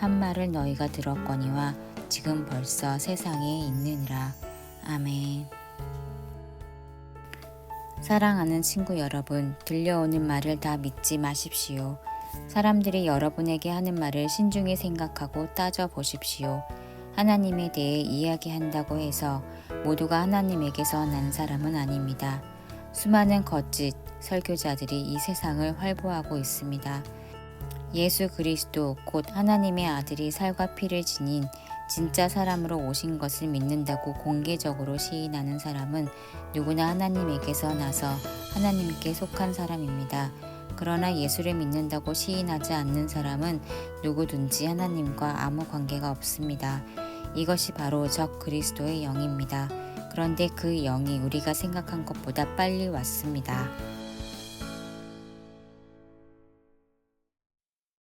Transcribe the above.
한 말을 너희가 들었거니와 지금 벌써 세상에 있느니라 아멘 사랑하는 친구 여러분 들려오는 말을 다 믿지 마십시오 사람들이 여러분에게 하는 말을 신중히 생각하고 따져 보십시오. 하나님에 대해 이야기한다고 해서 모두가 하나님에게서 난 사람은 아닙니다. 수많은 거짓 설교자들이 이 세상을 활보하고 있습니다. 예수 그리스도 곧 하나님의 아들이 살과 피를 지닌 진짜 사람으로 오신 것을 믿는다고 공개적으로 시인하는 사람은 누구나 하나님에게서 나서 하나님께 속한 사람입니다. 그러나 예수를 믿는다고 시인하지 않는 사람은 누구든지 하나님과 아무 관계가 없습니다. 이것이 바로 적 그리스도의 영입니다. 그런데 그 영이 우리가 생각한 것보다 빨리 왔습니다.